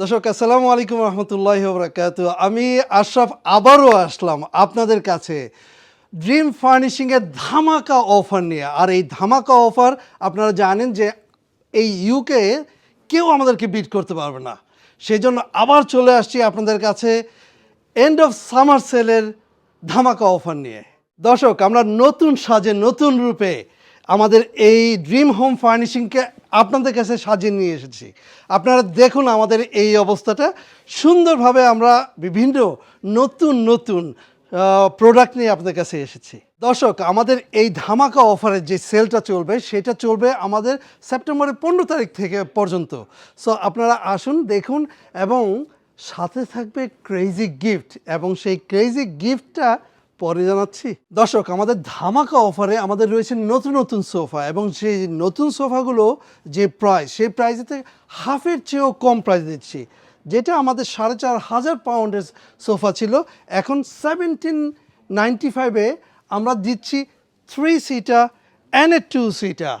দর্শক, আসসালামু আলাইকুম রহমতুল্লাহ বরাকাত আমি আশরাফ আবারও আসলাম আপনাদের কাছে ড্রিম ফার্নিশিংয়ের ধামাকা অফার নিয়ে। আর এই ধামাকা অফার আপনারা জানেন যে এই ইউকে কেউ আমাদেরকে বিট করতে পারবে না। সেই জন্য আবার চলে আসছি আপনাদের কাছে এন্ড অফ সামার সেলের ধামাকা অফার নিয়ে। দর্শক, আমরা নতুন সাজে, নতুন রূপে আমাদের এই ড্রিম হোম ফার্নিশিংকে আপনাদের কাছে সাজিয়ে নিয়ে এসেছি। আপনারা দেখুন আমাদের এই অবস্থাটা। সুন্দরভাবে আমরা বিভিন্ন নতুন নতুন প্রোডাক্ট নিয়ে আপনাদের কাছে এসেছি। দর্শক, আমাদের এই ধামাকা অফারের যে সেলটা চলবে, সেটা চলবে আমাদের সেপ্টেম্বরের পনেরো তারিখ থেকে পর্যন্ত। সো আপনারা আসুন, দেখুন এবং সাথে থাকবে ক্রেজি গিফট এবং সেই ক্রেজি গিফটটা পরে জানাচ্ছি। দর্শক, আমাদের ধামাকা অফারে আমাদের রয়েছে নতুন নতুন সোফা এবং সেই নতুন সোফাগুলো যে প্রাইস সেই প্রাইসে থেকে হাফের চেয়েও কম প্রাইস দিচ্ছি। যেটা আমাদের সাড়ে চার হাজার পাউন্ডের সোফা ছিল। এখন সেভেন্টিন নাইনটি ফাইভে আমরা দিচ্ছি three seater and a two seater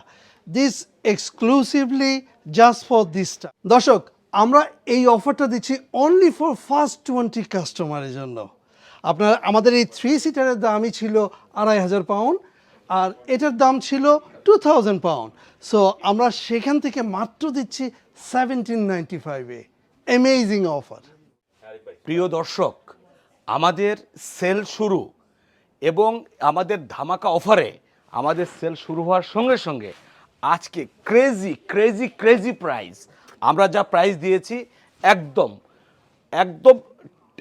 this exclusively just for দিসটা দর্শক, আমরা এই অফারটা দিচ্ছি অনলি ফর ফার্স্ট টোয়েন্টি কাস্টমারের জন্য। আপনার, আমাদের এই থ্রি সিটারের দামই ছিল আড়াই হাজার পাউন্ড আর এটার দাম ছিল টু থাউজেন্ড পাউন্ড সো আমরা সেখান থেকে মাত্র দিচ্ছি সেভেন্টিন নাইনটি ফাইভে অ্যামেজিং অফার প্রিয় দর্শক, আমাদের সেল শুরু এবং আমাদের ধামাকা অফারে আমাদের সেল শুরু হওয়ার সঙ্গে সঙ্গে আজকে ক্রেজি ক্রেজি ক্রেজি প্রাইস আমরা যা প্রাইস দিয়েছি, একদম একদম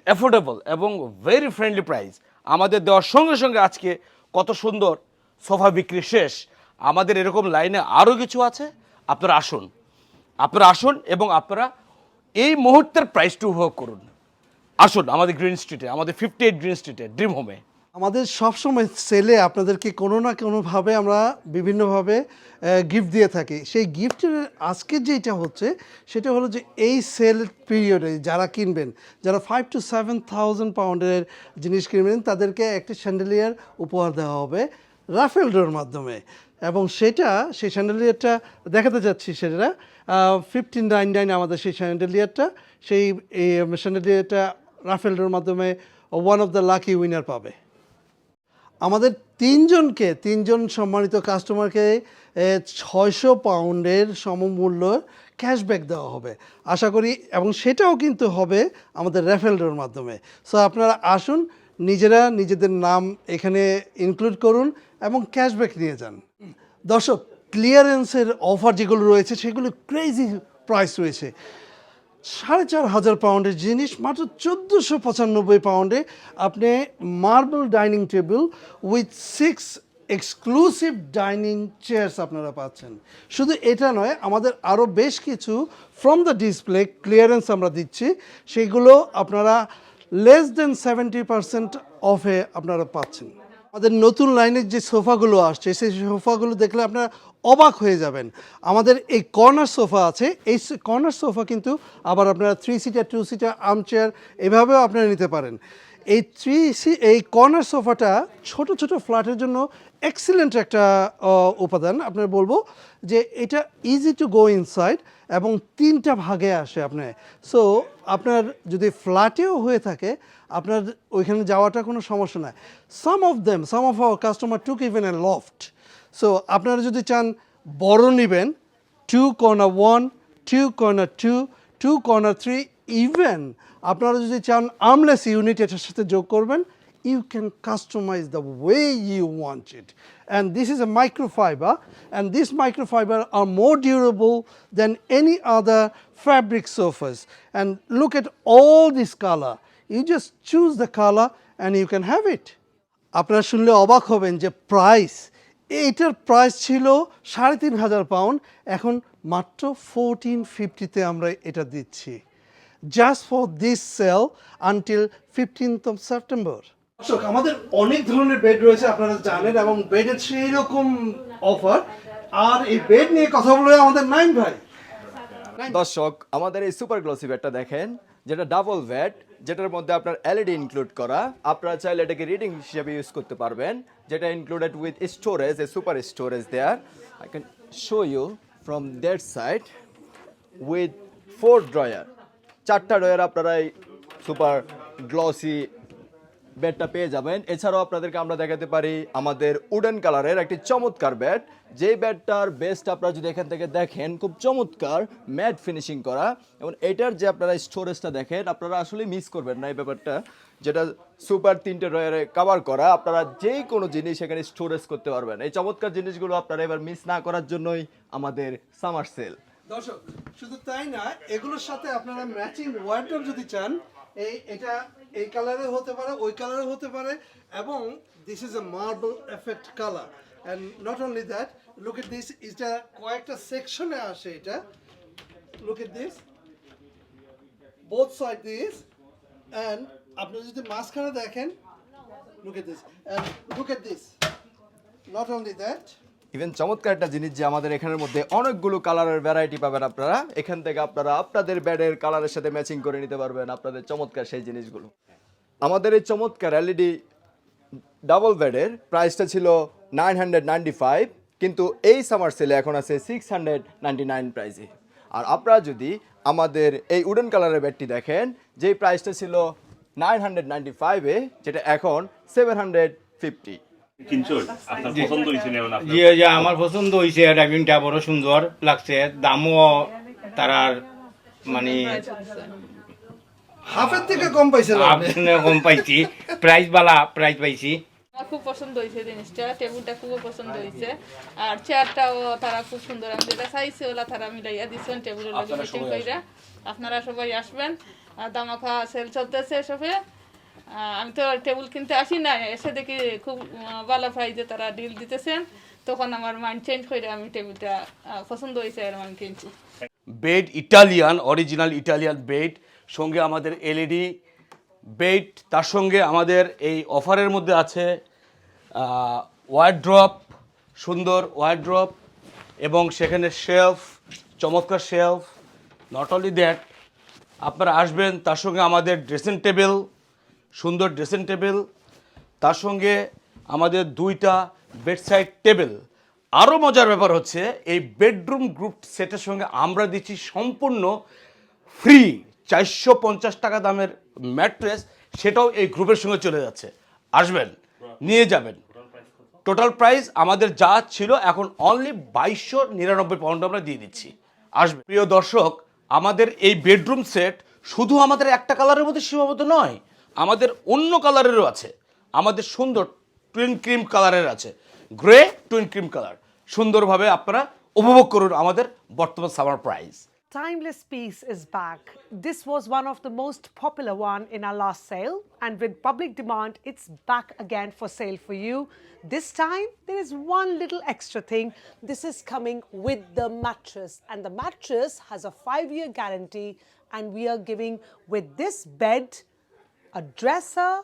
অ্যাফোর্ডেবল এবং ভেরি ফ্রেন্ডলি প্রাইস আমাদের দেওয়ার সঙ্গে সঙ্গে আজকে কত সুন্দর সোফা বিক্রি শেষ। আমাদের এরকম লাইনে আরও কিছু আছে? আপনারা আসুন। আপনারা আসুন এবং আপনারা এই মুহূর্তের প্রাইসটি উপভোগ করুন। আসুন আমাদের গ্রিন স্ট্রিটে আমাদের ফিফটি এইট গ্রিন স্ট্রিটে ড্রিম হোমে আমাদের সবসময় সেলে আপনাদেরকে কোনো না কোনোভাবে আমরা বিভিন্নভাবে গিফট দিয়ে থাকি। সেই গিফটের আজকে যেটা হচ্ছে, সেটা হলো যে এই সেল পিরিয়ডে যারা কিনবেন, যারা ফাইভ টু সেভেন থাউজেন্ড পাউন্ডের জিনিস কিনবেন, তাদেরকে একটি স্যান্ডেলিয়ার উপহার দেওয়া হবে রাফেল ডোর মাধ্যমে। এবং সেটা, সেই স্যান্ডেলিয়ারটা দেখাতে যাচ্ছি সেটা ফিফটিন নাইন নাইন আমাদের সেই স্যান্ডেলিয়ারটা সেই স্যান্ডেলিয়ারটা রাফেল ডোর মাধ্যমে one of the lucky winner পাবে। আমাদের তিনজনকে, তিনজন সম্মানিত কাস্টমারকে ছয়শো পাউন্ডের সমমূল্য ক্যাশব্যাক দেওয়া হবে। আশা করি, এবং সেটাও কিন্তু হবে আমাদের রেফেলডোর মাধ্যমে। সো আপনারা আসুন, নিজেরা নিজেদের নাম এখানে ইনক্লুড করুন এবং ক্যাশব্যাক নিয়ে যান। দর্শক ক্লিয়ারেন্সের অফার যেগুলো রয়েছে, সেগুলো ক্রেজি প্রাইস রয়েছে। সাড়ে চার হাজার পাউন্ডের জিনিস, মাত্র চোদ্দোশো পঁচানব্বই পাউন্ডে আপনি marble dining table with six exclusive dining chairs আপনারা পাচ্ছেন। শুধু এটা নয়, আমাদের আরও বেশ কিছু ফ্রম দ্য ডিসপ্লে ক্লিয়ারেন্স আমরা দিচ্ছি। সেগুলো আপনারা লেস দেন সেভেন্টি পার্সেন্ট অফে আপনারা পাচ্ছেন। আমাদের নতুন লাইনের যে সোফাগুলো আসছে, সেই সোফাগুলো দেখলে আপনারা অবাক হয়ে যাবেন। আমাদের এই কর্নার সোফা আছে, এই কর্নার সোফা কিন্তু আবার আপনারা three seater two seater armchair এভাবেও আপনারা নিতে পারেন। এই থ্রি সি, এই কর্নার সোফাটা ছোট ছোট ফ্ল্যাটের জন্য এক্সিলেন্ট একটা উপাদান। আপনার বলব যে এটা ইজি টু গো ইনসাইড এবং তিনটা ভাগে আসে আপনার সো আপনার যদি ফ্ল্যাটেও হয়ে থাকে, আপনার ওইখানে যাওয়াটা কোনো সমস্যা নাই। Some of them some of our customer took even a loft so আপনারা যদি চান বড় নেবেন two corner one two corner two two corner three even আপনারা যদি চান আর্মলেস ইউনিট এটার সাথে যোগ করবেন you can customize the way you want it. And this is a microfiber, and these microfiber are more durable than any other fabric sofas. And look at all this color. You just choose the color and you can have it. আপনারা শুনলে অবাক হবেন যে price এইটার price ছিল সাড়ে তিন হাজার পাউন্ড এখন মাত্র ফোরটিন ফিফটিতে আমরা এটা দিচ্ছি just for this sale until fifteenth of September আমাদের অনেক ধরনের বেড রয়েছে, আপনারা জানেন, এবং বেডের সেই রকম অফার আর এই বেড নিয়ে কথা বলে আমাদের নাইম ভাই। দর্শক, আমাদের এই সুপার গ্লসি ব্যাটটা দেখেন, যেটা ডাবল বেড যেটার মধ্যে আপনার এলইডি ইনক্লুড করা। আপনারা চাইলে এটাকে রিডিং হিসেবে ইউজ করতে পারবেন, যেটা included with storage a super storage there I can show you from that side with four drawer চারটা ড্রয়ার আপনারা এই সুপার গ্লসি ব্যাটটা পেয়ে যাবেন। এছাড়াও আপনাদেরকে আমরা দেখাতে পারি আমাদের উডেন কালারের একটি চমৎকার ব্যাট। যে ব্যাটটার বেস্ট আপনারা যদি এখান থেকে দেখেন, খুব চমৎকার ম্যাট ফিনিশিং করা। এবং এটার যে আপনারা স্টোরেজটা দেখেন, আপনারা আসলে মিস করবেন না এই ব্যাপারটা। যেটা সুপার তিনটে রয়ারে কভার করা, আপনারা যে কোনো জিনিস এখানে স্টোরেজ করতে পারবেন। এই চমৎকার জিনিসগুলো আপনারা এবার মিস না করার জন্যই আমাদের সামার সেল দর্শক, শুধু তাই না, এগুলোর সাথে আপনারা ম্যাচিং ওয়ার্ডরোব যদি চান, এই, এটা এই কালারে হতে পারে, ওই কালারে হতে পারে, এবং this is a marble effect colour and not only that look at this এটা কয়েকটা সেকশনে আসে এটা। Look at this both side this and আপনি যদি মাঝখানে দেখেন look at this and look at this not only that even চমৎকার একটা জিনিস যে আমাদের এখানের মধ্যে অনেকগুলো কালারের ভ্যারাইটি পাবেন আপনারা। এখান থেকে আপনারা আপনাদের ব্যাডের কালারের সাথে ম্যাচিং করে নিতে পারবেন আপনাদের চমৎকার সেই জিনিসগুলো। আমাদের এই চমৎকার এলইডি ডাবল বেডের প্রাইসটা ছিল নাইন হান্ড্রেড নাইনটি ফাইভ কিন্তু এই সামার সেলে এখন আছে সিক্স হান্ড্রেড নাইনটি নাইন প্রাইসে আর আপনারা যদি আমাদের এই উডেন কালারের ব্যাডটি দেখেন, যেই প্রাইসটা ছিল নাইন হান্ড্রেড নাইনটি ফাইভে যেটা এখন সেভেন হান্ড্রেড ফিফটি আমার পছন্দ হয়েছে ড্রাইভিংটা বড় সুন্দর লাগছে। দামও তারার মানে হাফের থেকে কম আপনি কম পাইছি। প্রাইস বালা প্রাইস পাইছি। আমার খুব পছন্দ হয়েছে জিনিসটা টেবিলটা খুব পছন্দ হয়েছে। আর চেয়ারটাও তারা খুব সুন্দর আমি যেটা চাইছি ওলা তারা মিলাইয়া দিচ্ছেন টেবিলের লগে আপনারা সবাই আসবেন। আর দামাখা সেল চলতেছে সবে আমি তো টেবিল কিনতে আসি না এসে দেখি খুব ভালো প্রাইজে তারা ডিল দিতেছেন তখন আমার মাইন্ড চেঞ্জ করে আমি টেবিলটা পছন্দ হয়েছে আর আমি কিনছি। Bed Italian original Italian bed সঙ্গে আমাদের এলইডি বেড তার সঙ্গে আমাদের এই অফারের মধ্যে আছে ওয়ার্ড্রপ সুন্দর ওয়ার্ড্রপ এবং সেখানে শেফ চমৎকার শেফ নট অনলি দ্যাট আপনারা আসবেন, তার সঙ্গে আমাদের ড্রেসিং টেবিল সুন্দর ড্রেসিং টেবিল, তার সঙ্গে আমাদের দুইটা বেডসাইড টেবিল। আরও মজার ব্যাপার হচ্ছে, এই বেডরুম গ্রুপ সেটের সঙ্গে আমরা দিচ্ছি সম্পূর্ণ ফ্রি চারশো পঞ্চাশ টাকা দামের ম্যাট্রেস, সেটাও এই গ্রুপের সঙ্গে চলে যাচ্ছে। আসবেন, নিয়ে যাবেন। টোটাল প্রাইস আমাদের যা ছিল এখন অনলি বাইশশো নিরানব্বই পাউন্ড আমরা দিয়ে দিচ্ছি। আসবে প্রিয় দর্শক, আমাদের এই বেডরুম সেট শুধু আমাদের একটা কালারের মধ্যে সীমাবদ্ধ নয় আমাদের অন্য কালারেরও আছে আমাদের সুন্দর টুইন ক্রিম কালারের আছে গ্রে টুইন ক্রিম কালার সুন্দরভাবে আপনারা উপভোগ করুন আমাদের বর্তমান summer price Timeless Piece is back. This was one of the most popular one in our last sale and with public demand it's back again for sale for you. This time there is one little extra thing. This is coming with the mattress and the mattress has a 5 year guarantee and we are giving with this bed a dresser,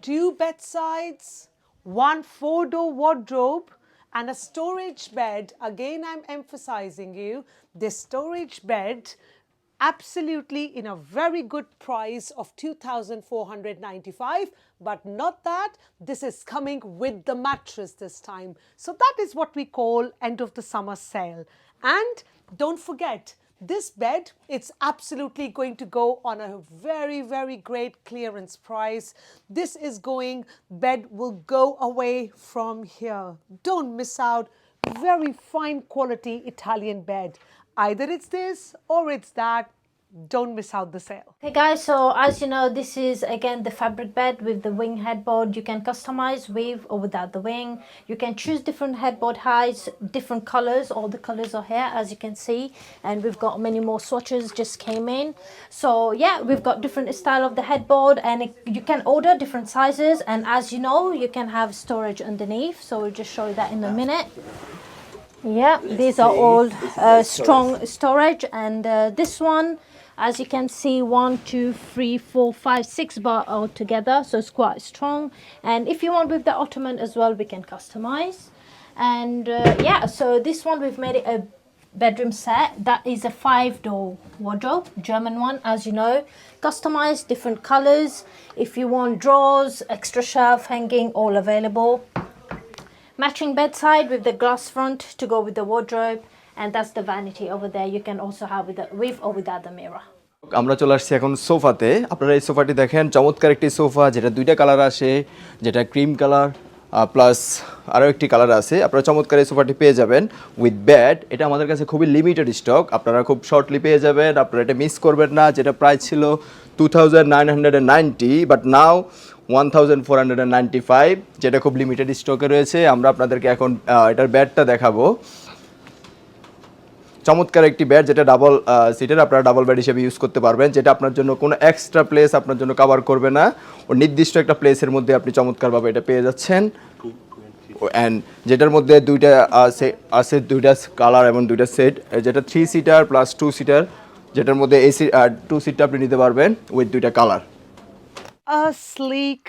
two bedsides, one four door wardrobe, and a storage bed. Again, I'm emphasizing you this storage bed absolutely in a very good price of 2495 but not that this is coming with the mattress this time so that is what we call end of the summer sale and don't forget this bed it's absolutely going to go on a very very great clearance price. This is going bed will go away from here. Don't miss out. Very fine quality italian bed. Either it's this or it's that don't miss out the sale Hey guys, so as you know, this is again the fabric bed with the wing headboard. You can customize with or without the wing. You can choose different headboard heights, different colors. All the colors are here, as you can see, and we've got many more swatches just came in. So yeah, we've got different style of the headboard, and it, you can order different sizes. And as you know, you can have storage underneath. So we'll just show you that in a minute. Yeah, these are all uh, strong storage, and uh, this one, as you can see, one, two, three, four, five, six bar all together, so it's quite strong. And if you want with the ottoman as well, we can customize. And uh, yeah, so this one we've made it a bedroom set. That is a five door wardrobe german one as you know. Customized different colors. If you want drawers extra shelf hanging all available. Matching bedside with the glass front to go with the wardrobe and that's the vanity over there you can also have with, the, with or without the mirror. আমরা চলে আসছি এখন সোফাতে। আপনারা এই সোফাটি দেখেন চমৎকার একটি sofa যেটা দুইটা কালার আসে যেটা ক্রিম কালার প্লাস আরও একটি কালার আছে। আপনারা চমৎকার এই সোফাটি পেয়ে যাবেন উইথ ব্যাড এটা আমাদের কাছে খুবই লিমিটেড স্টক আপনারা খুব শর্টলি পেয়ে যাবেন। আপনারা এটা মিস করবেন না। যেটা প্রাইস ছিল টু বাট নাও ওয়ান যেটা খুব লিমিটেড স্টকে রয়েছে। আমরা আপনাদেরকে এখন এটার ব্যাডটা দেখাবো। চমৎকার একটি ব্যাট যেটা ডাবল সিটের আপনারা ডাবল ব্যাট হিসেবে ইউজ করতে পারবেন যেটা আপনার জন্য কোনো এক্সট্রা প্লেস আপনার জন্য কভার করবে না। ও নির্দিষ্ট একটা প্লেসের মধ্যে আপনি চমৎকারভাবে এটা পেয়ে যাচ্ছেন। অ্যান্ড যেটার মধ্যে দুইটা আছে দুইটা কালার এবং দুইটা সেট যেটা three seater plus two seater যেটার মধ্যে এসি টু সিটটা আপনি নিতে পারবেন উইথ দুইটা colour sleek,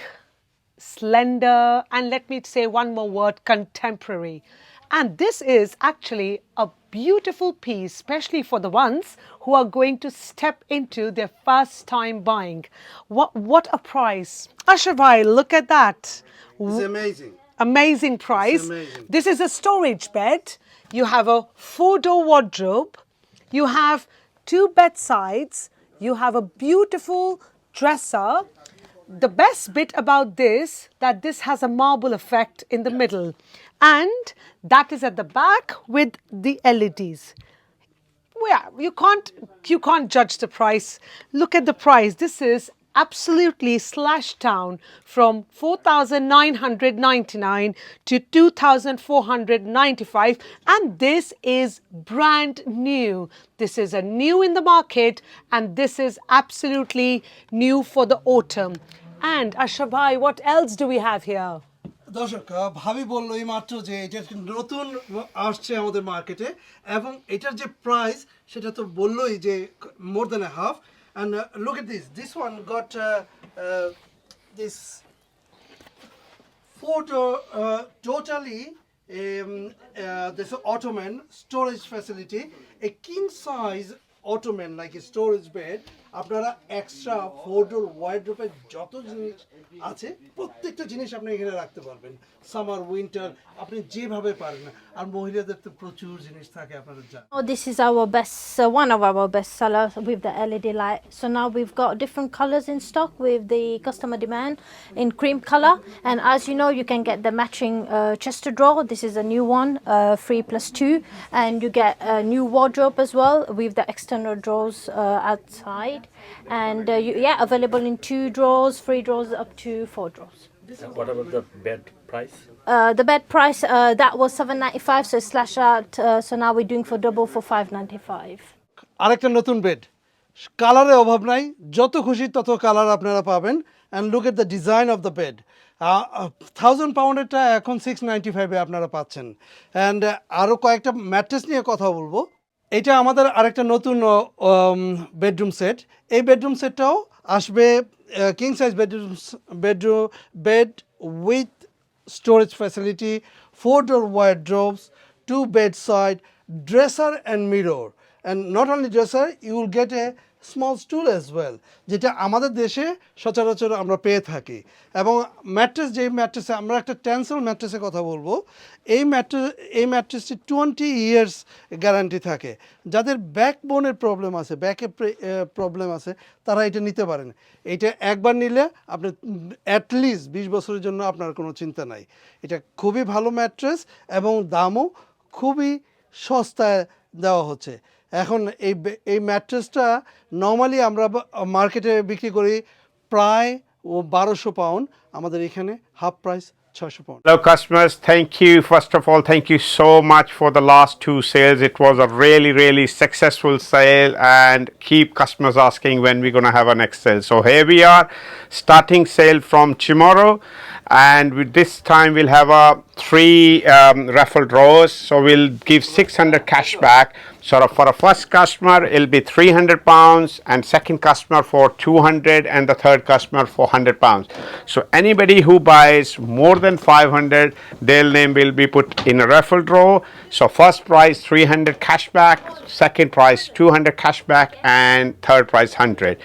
slender, and let me say one more word contemporary. And this is actually a beautiful piece, especially for the ones who are going to step into their first time buying. What, what a price! Ashavai, look at that. It's amazing. amazing price. amazing. This is a storage bed. You have a four door wardrobe. You have two bedsides. You have a beautiful dresser. The best bit about this that this has a marble effect in the middle and that is at the back with the LEDs yeah, you can't you can't judge the price. Look at the price. This is absolutely slashed down from 4999 to 2495 and this is brand new. This is a new in the market and this is absolutely new for the autumn. And Ashabai, what else do we have here? দর্শক ভাবি বলল এই মাত্র যে এটা নতুন আসছে আমাদের মার্কেটে এবং এটার যে প্রাইস সেটা তো বললোই যে more than a half and look at this this one got this photo uh, totally um, uh, this ottoman storage facility. A king size ottoman like bed আপনারা এক্সট্রা ফোর ডোর ওয়াইড্রোপের যত জিনিস আছে প্রত্যেকটা জিনিস আপনি এখানে রাখতে পারবেন সামার উইন্টার আপনি যেভাবে পারেন আর মহিলাদের তো প্রচুর জিনিস থাকে আপনারা জানেন Oh, this is our best, uh, one of our best sellers with the LED light. So now we've got different colors in stock with the customer demand in cream color. And as you know, you can get the matching uh, chester drawer. This is a new one, uh, three plus two, and you get a new wardrobe as well with the external drawers uh, outside. And uh, you, yeah, available in two drawers, three drawers, up to four drawers. What about the bed price? Uh, the bed price uh, that was seven ninety five, so slash out. Uh, so now we're doing for double for five ninety five. আরেকটা নতুন bed কালারের অভাব নাই যত খুশি তত colour আপনারা পাবেন and look at the design of the bed thousand পাউন্ডেরটা এখন সিক্স নাইনটি ফাইভে আপনারা পাচ্ছেন অ্যান্ড আরও কয়েকটা ম্যাট্রেস নিয়ে কথা বলব এটা আমাদের আরেকটা নতুন বেডরুম সেট এই বেডরুম সেটটাও আসবে king size bedroom bedroom bed with storage facility four door wardrobes two bed side dresser and mirror and not only dresser you'll get a small stool as well যেটা আমাদের দেশে সচরাচর আমরা পেয়ে থাকি। এবং ম্যাট্রেস যেই ম্যাট্রেসে আমরা একটা টেন্সেল ম্যাট্রেসের কথা বলব, এই ম্যাট্রেস এই ম্যাট্রেসটি টোয়েন্টি ইয়ার্স গ্যারান্টি থাকে। যাদের ব্যাকবোনের প্রবলেম আছে ব্যাকে প্রবলেম আছে, তারা এটা নিতে পারেন। এটা একবার নিলে আপনি অ্যাটলিস্ট বিশ বছরের জন্য আপনার কোনো চিন্তা নাই। এটা খুবই ভালো ম্যাট্রেস এবং দামও খুবই সস্তায় দেওয়া হচ্ছে। এখন এই এই ম্যাট্রেসটা নর্মালি আমরা মার্কেটে বিক্রি করি প্রায় ও বারোশো পাউন্ড আমাদের এখানে half price Hello, customers. Thank you. First of all, thank you so much for the last two sales. It was a really, really successful sale, and keep customers asking when we're going to have our next sale. So here we are, starting sale from tomorrow, and this time we'll have a three um, raffle draws. So we'll give 600 cash back. So for a first customer, it'll be 300 pounds, and second customer for 200, and the third customer for 100 pounds. So anybody who buys more than 500, their name will be put in a raffle draw. So first prize 300 cashback second prize 200 cashback and third prize 100.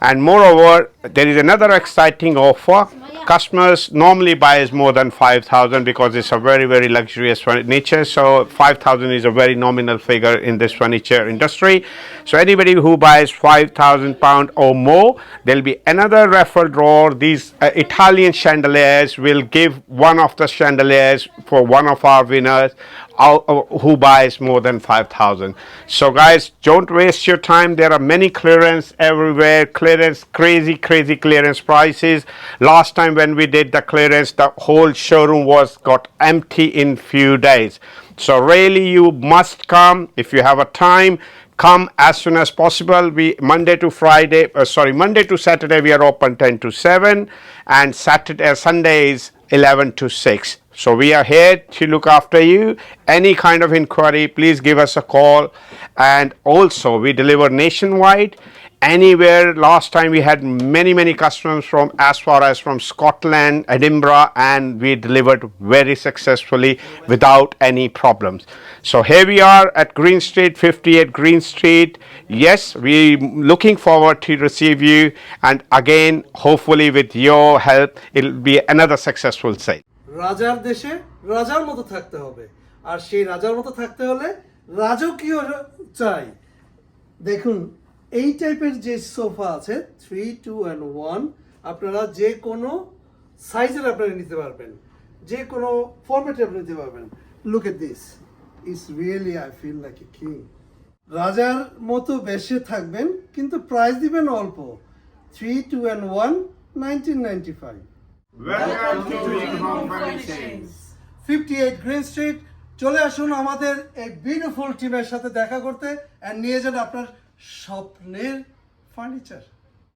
And moreover, there is another exciting offer. Customers normally buys more than 5,000 because it's a very very luxurious furniture. So 5,000 is a very nominal figure in this furniture industry. So anybody who buys 5,000 pound or more, there'll be another referral draw. These uh, Italian chandeliers will give one of the chandeliers for one of our winners uh, who buys more than 5,000. So guys, don't waste your time. There are many clearance everywhere. Clearance, crazy, crazy clearance prices. Last time when we did the clearance, the whole showroom was got empty in few days. So really, you must come if you have a time. Come as soon as possible. We Monday to Friday, uh, sorry, Monday to Saturday we are open 10 to 7, and Saturday, Sunday is 11 to 6. So we are here to look after you. Any kind of inquiry, please give us a call. And also, we deliver nationwide. Anywhere. Last time we had many, many customers from as far as from Scotland, Edinburgh, and we delivered very successfully without any problems. So here we are at Green Street, 58 Green Street. Yes, we looking forward to receive you. And again, hopefully with your help, it'll be another successful sale. রাজার দেশে রাজার মতো থাকতে হবে। আর সেই রাজার মতো থাকতে হলে রাজকীয় চাই। দেখুন, এই টাইপের যে সোফা আছে থ্রি টু অ্যান্ড ওয়ান আপনারা যে কোনো সাইজের আপনারা নিতে পারবেন। যে কোনো ফরম্যাটে আপনি নিতে পারবেন। Look at this is really I feel like a king রাজার মতো বেশে থাকবেন, কিন্তু প্রাইস দিবেন অল্প। Three two and one nineteen ninety five fifty eight green street চলে আসুন আমাদের এই বিউটিফুল টিমের সাথে দেখা করতে অ্যান্ড নিয়ে যান আপনার স্বপ্নের ফার্নিচার